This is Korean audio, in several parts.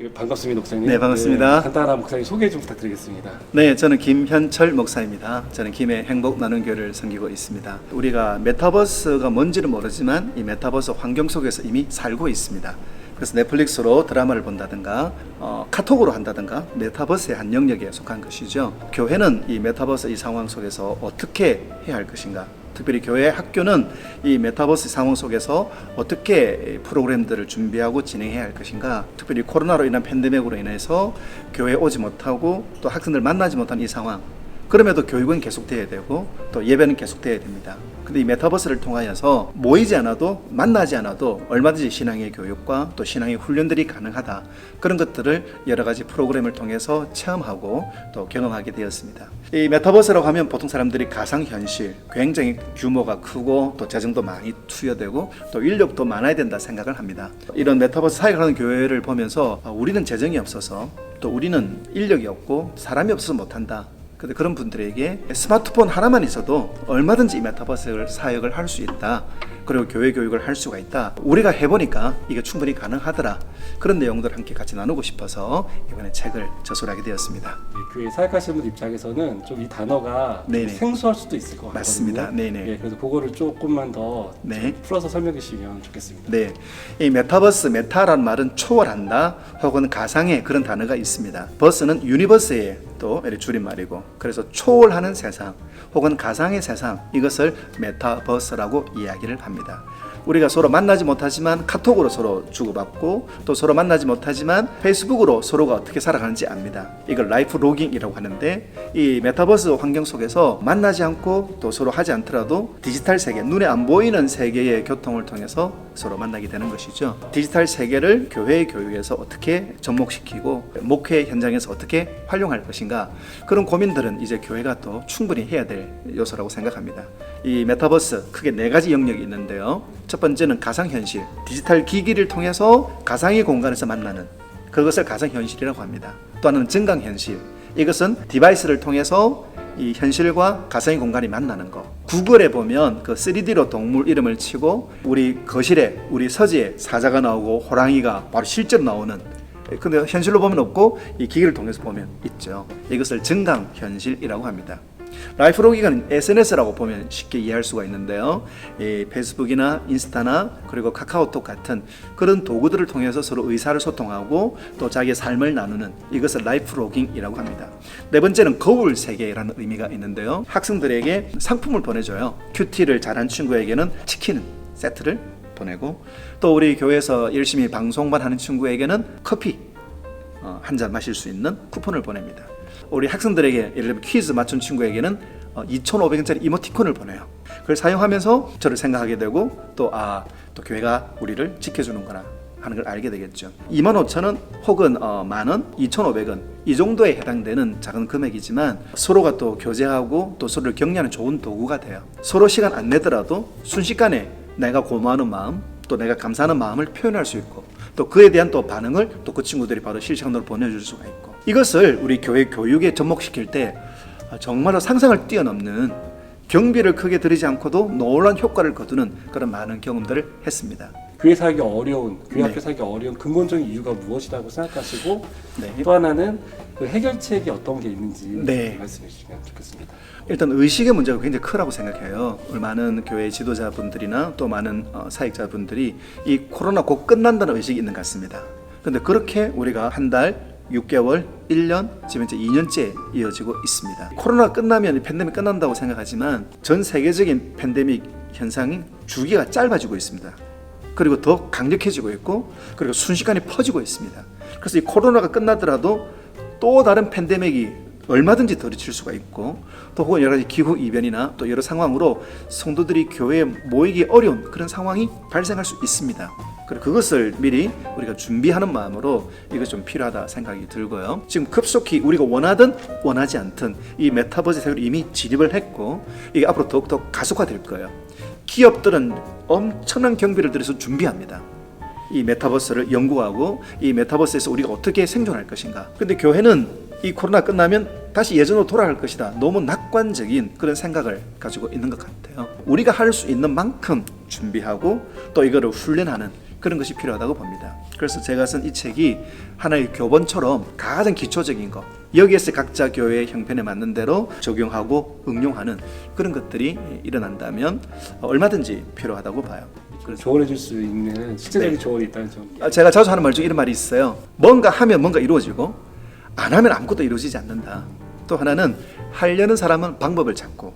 그 반갑습니다, 목사님. 네, 반갑습니다. 간단한 목사님 소개 좀 부탁드리겠습니다. 네, 저는 김현철 목사입니다. 저는 김해 행복 나눔 교회를 섬기고 있습니다. 우리가 메타버스가 뭔지는 모르지만 이 메타버스 환경 속에서 이미 살고 있습니다. 그래서 넷플릭스로 드라마를 본다든가 어, 카톡으로 한다든가 메타버스의 한 영역에 속한 것이죠. 교회는 이 메타버스 이 상황 속에서 어떻게 해야 할 것인가? 특별히 교회 학교는 이 메타버스 상황 속에서 어떻게 프로그램들을 준비하고 진행해야 할 것인가 특별히 코로나로 인한 팬데믹으로 인해서 교회에 오지 못하고 또 학생들 만나지 못한 이 상황 그럼에도 교육은 계속돼야 되고 또 예배는 계속돼야 됩니다. 근데 이 메타버스를 통하여서 모이지 않아도 만나지 않아도 얼마든지 신앙의 교육과 또 신앙의 훈련들이 가능하다. 그런 것들을 여러 가지 프로그램을 통해서 체험하고 또 경험하게 되었습니다. 이 메타버스라고 하면 보통 사람들이 가상 현실 굉장히 규모가 크고 또 재정도 많이 투여되고 또 인력도 많아야 된다 생각을 합니다. 이런 메타버스 사역을 하는 교회를 보면서 아, 우리는 재정이 없어서 또 우리는 인력이 없고 사람이 없어서 못한다. 근데 그런 분들에게 스마트폰 하나만 있어도 얼마든지 이 메타버스 사역을 할 수 있다. 그리고 교회 교육을 할 수가 있다. 우리가 해보니까 이게 충분히 가능하더라. 그런 내용들을 함께 같이 나누고 싶어서 이번에 책을 저술하게 되었습니다. 네, 교회 사역하시는 분들 입장에서는 좀 이 단어가 좀. 생소할 수도 있을 것 같거든요. 맞습니다. 네네. 예, 그래서 그거를 조금만 더 네. 좀 풀어서 설명해 주시면 좋겠습니다. 네, 이 메타버스 메타라는 말은 초월한다 혹은 가상의 그런 단어가 있습니다. 버스는 유니버스의 또 줄임말이고 그래서 초월하는 세상 혹은 가상의 세상 이것을 메타버스라고 이야기를 합니다. 우리가 서로 만나지 못하지만 카톡으로 서로 주고받고 또 서로 만나지 못하지만 페이스북으로 서로가 어떻게 살아가는지 압니다. 이걸 라이프 로깅이라고 하는데 이 메타버스 환경 속에서 만나지 않고 또 서로 하지 않더라도 디지털 세계 눈에 안 보이는 세계의 교통을 통해서 서로 만나게 되는 것이죠. 디지털 세계를 교회 교육에서 어떻게 접목시키고 목회 현장에서 어떻게 활용할 것인가 그런 고민들은 이제 교회가 또 충분히 해야 될 요소라고 생각합니다. 이 메타버스 크게 네 가지 영역이 있는데요. 첫 번째는 가상현실, 디지털 기기를 통해서 가상의 공간에서 만나는 그것을 가상현실이라고 합니다. 또 하나는 증강현실, 이것은 디바이스를 통해서 이 현실과 가상의 공간이 만나는 거. 구글에 보면 그 3D로 동물 이름을 치고 우리 거실에 우리 서재에 사자가 나오고 호랑이가 바로 실제로 나오는 근데 현실로 보면 없고 이 기기를 통해서 보면 있죠. 이것을 증강 현실이라고 합니다. 라이프로기는 SNS라고 보면 쉽게 이해할 수가 있는데요. 이 페이스북이나 인스타나 그리고 카카오톡 같은 그런 도구들을 통해서 서로 의사를 소통하고 또 자기의 삶을 나누는 이것을 라이프로깅이라고 합니다. 네 번째는 거울 세계라는 의미가 있는데요. 학생들에게 상품을 보내줘요. 큐티를 잘한 친구에게는 치킨 세트를 보내고 또 우리 교회에서 열심히 방송만 하는 친구에게는 커피 어, 한잔 마실 수 있는 쿠폰을 보냅니다. 우리 학생들에게 예를 들면 퀴즈 맞춘 친구에게는 어, 2,500원짜리 이모티콘을 보내요. 그걸 사용하면서 저를 생각하게 되고 또 아, 또 교회가 우리를 지켜주는구나 하는 걸 알게 되겠죠. 2만 5천 원 혹은 어, 만 원, 2,500원 이 정도에 해당되는 작은 금액이지만 서로가 또 교제하고 또 서로를 격려하는 좋은 도구가 돼요. 서로 시간 안 내더라도 순식간에 내가 고마워하는 마음 또 내가 감사하는 마음을 표현할 수 있고 또 그에 대한 또 반응을 또 그 친구들이 바로 실시간으로 보내줄 수가 있고 이것을 우리 교회 교육에 접목시킬 때 아, 정말로 상상을 뛰어넘는 경비를 크게 들이지 않고도 놀라운 효과를 거두는 그런 많은 경험들을 했습니다. 교회 사역이 어려운, 교회 네. 학교 사역이 어려운 근본적인 이유가 무엇이라고 생각하시고 네. 또 하나는 그 해결책이 어떤 게 있는지 네. 말씀해 주시면 좋겠습니다. 일단 의식의 문제가 굉장히 크다고 생각해요. 많은 교회 지도자분들이나 또 많은 어, 사역자분들이 이 코로나 곧 끝난다는 의식이 있는 것 같습니다. 근데 그렇게 우리가 한 달, 6개월, 1년, 지금 이제 2년째 이어지고 있습니다. 코로나 끝나면 이 팬데믹 끝난다고 생각하지만 전 세계적인 팬데믹 현상이 주기가 짧아지고 있습니다. 그리고 더 강력해지고 있고 그리고 순식간에 퍼지고 있습니다. 그래서 이 코로나가 끝나더라도 또 다른 팬데믹이 얼마든지 들이칠 수가 있고 또 혹은 여러 가지 기후 이변이나 또 여러 상황으로 성도들이 교회에 모이기 어려운 그런 상황이 발생할 수 있습니다. 그리고 그것을 미리 우리가 준비하는 마음으로 이거 좀 필요하다 생각이 들고요. 지금 급속히 우리가 원하든 원하지 않든 이 메타버스 세계로 이미 진입을 했고 이게 앞으로 더욱더 가속화될 거예요. 기업들은 엄청난 경비를 들여서 준비합니다. 이 메타버스를 연구하고 이 메타버스에서 우리가 어떻게 생존할 것인가. 근데 교회는 이 코로나 끝나면 다시 예전으로 돌아갈 것이다. 너무 낙관적인 그런 생각을 가지고 있는 것 같아요. 우리가 할 수 있는 만큼 준비하고 또 이거를 훈련하는 그런 것이 필요하다고 봅니다. 그래서 제가 쓴 이 책이 하나의 교본처럼 가장 기초적인 것 여기에서 각자 교회의 형편에 맞는 대로 적용하고 응용하는 그런 것들이 일어난다면 얼마든지 필요하다고 봐요. 조언해 줄 수 있는 실제적인 네. 조언이 있다면 좀 아, 제가 자주 하는 말 중에 이런 말이 있어요. 뭔가 하면 뭔가 이루어지고 안 하면 아무것도 이루어지지 않는다. 또 하나는 하려는 사람은 방법을 찾고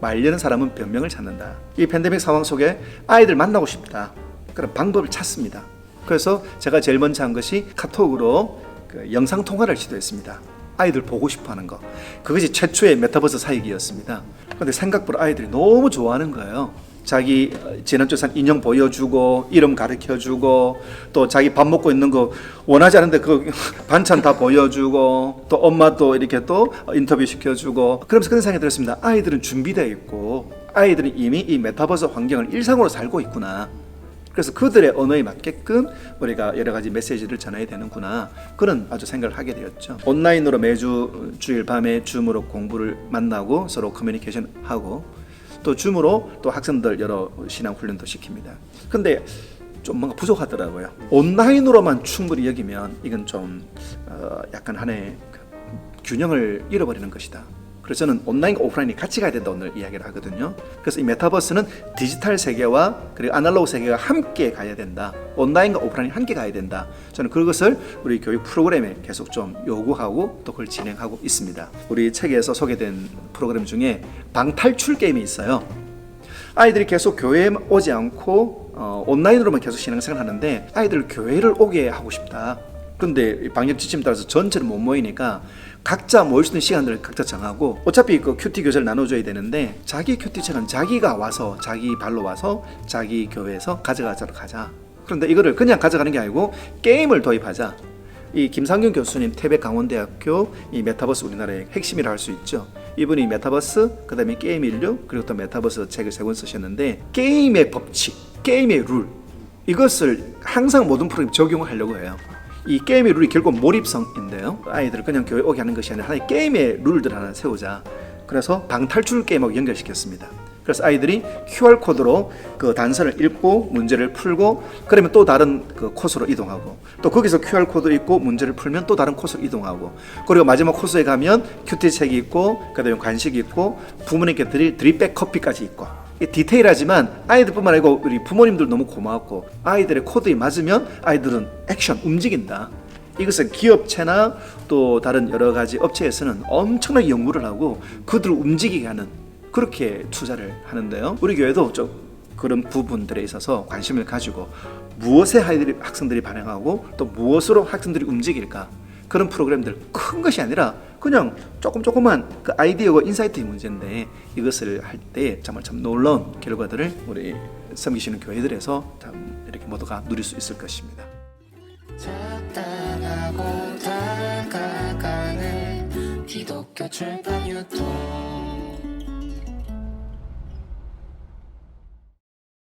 말려는 사람은 변명을 찾는다. 이 팬데믹 상황 속에 아이들 만나고 싶다. 그런 방법을 찾습니다. 그래서 제가 제일 먼저 한 것이 카톡으로 그 영상 통화를 시도했습니다. 아이들 보고 싶어 하는 거. 그것이 최초의 메타버스 사역이었습니다. 근데 생각보다 아이들이 너무 좋아하는 거예요. 자기 어, 지난주 산 인형 보여주고 이름 가르쳐주고 또 자기 밥 먹고 있는 거 원하지 않은데 그 반찬 다 보여주고 또 엄마 또 이렇게 또 인터뷰 시켜주고 그러면서 그런 생각이 들었습니다. 아이들은 준비되어 있고 아이들은 이미 이 메타버스 환경을 일상으로 살고 있구나. 그래서 그들의 언어에 맞게끔 우리가 여러 가지 메시지를 전해야 되는구나 그런 아주 생각을 하게 되었죠. 온라인으로 매주 주일 밤에 줌으로 공부를 만나고 서로 커뮤니케이션 하고 또 줌으로 또 학생들 여러 신앙 훈련도 시킵니다. 근데 좀 뭔가 부족하더라고요. 온라인으로만 충분히 여기면 이건 좀 어, 약간 하나의 그 균형을 잃어버리는 것이다. 그래서 저는 온라인과 오프라인이 같이 가야 된다 오늘 이야기를 하거든요. 그래서 이 메타버스는 디지털 세계와 그리고 아날로그 세계가 함께 가야 된다. 온라인과 오프라인이 함께 가야 된다. 저는 그것을 우리 교육 프로그램에 계속 좀 요구하고 또 그걸 진행하고 있습니다. 우리 책에서 소개된 프로그램 중에 방탈출 게임이 있어요. 아이들이 계속 교회에 오지 않고 어, 온라인으로만 계속 신앙생활 하는데 아이들 교회를 오게 하고 싶다. 근데 방역 지침 따라서 전체를 못 모이니까 각자 모일 수 있는 시간들을 각자 정하고 어차피 그 큐티 교재를 나눠줘야 되는데 자기 큐티 책은 자기가 와서 자기 발로 와서 자기 교회에서 가져가도록 하자. 그런데 이거를 그냥 가져가는 게 아니고 게임을 도입하자. 이 김상균 교수님 태백 강원대학교 이 메타버스 우리나라의 핵심이라 할 수 있죠. 이분이 메타버스 그다음에 게임 인류 그리고 또 메타버스 책을 세 권 쓰셨는데 게임의 법칙, 게임의 룰 이것을 항상 모든 프로그램 적용하려고 해요. 이 게임의 룰이 결국 몰입성인데요. 아이들을 그냥 교회 오게 하는 것이 아니라 하나의 게임의 룰들 하나 세우자. 그래서 방탈출 게임하고 연결시켰습니다. 그래서 아이들이 QR 코드로 그 단서를 읽고 문제를 풀고 그러면 또 다른 그 코스로 이동하고 또 거기서 QR 코드 읽고 문제를 풀면 또 다른 코스로 이동하고 그리고 마지막 코스에 가면 큐티 책이 있고 그다음에 간식이 있고 부모님께 드릴 드립백 커피까지 있고 이 디테일하지만 아이들뿐만 아니고 우리 부모님들 너무 고마웠고 아이들의 코드에 맞으면 아이들은 액션 움직인다. 이것은 기업체나 또 다른 여러 가지 업체에서는 엄청나게 연구를 하고 그들을 움직이게 하는 그렇게 투자를 하는데요. 우리 교회도 좀 그런 부분들에 있어서 관심을 가지고 무엇에 아이들이 학생들이 반응하고 또 무엇으로 학생들이 움직일까 그런 프로그램들 큰 것이 아니라 그냥 조금 조금만 그 아이디어와 인사이트의 문제인데 이것을 할 때 정말 참 놀라운 결과들을 우리 섬기시는 교회들에서 참 이렇게 모두가 누릴 수 있을 것입니다. 적당하고 다가가는 기독교 출판 유통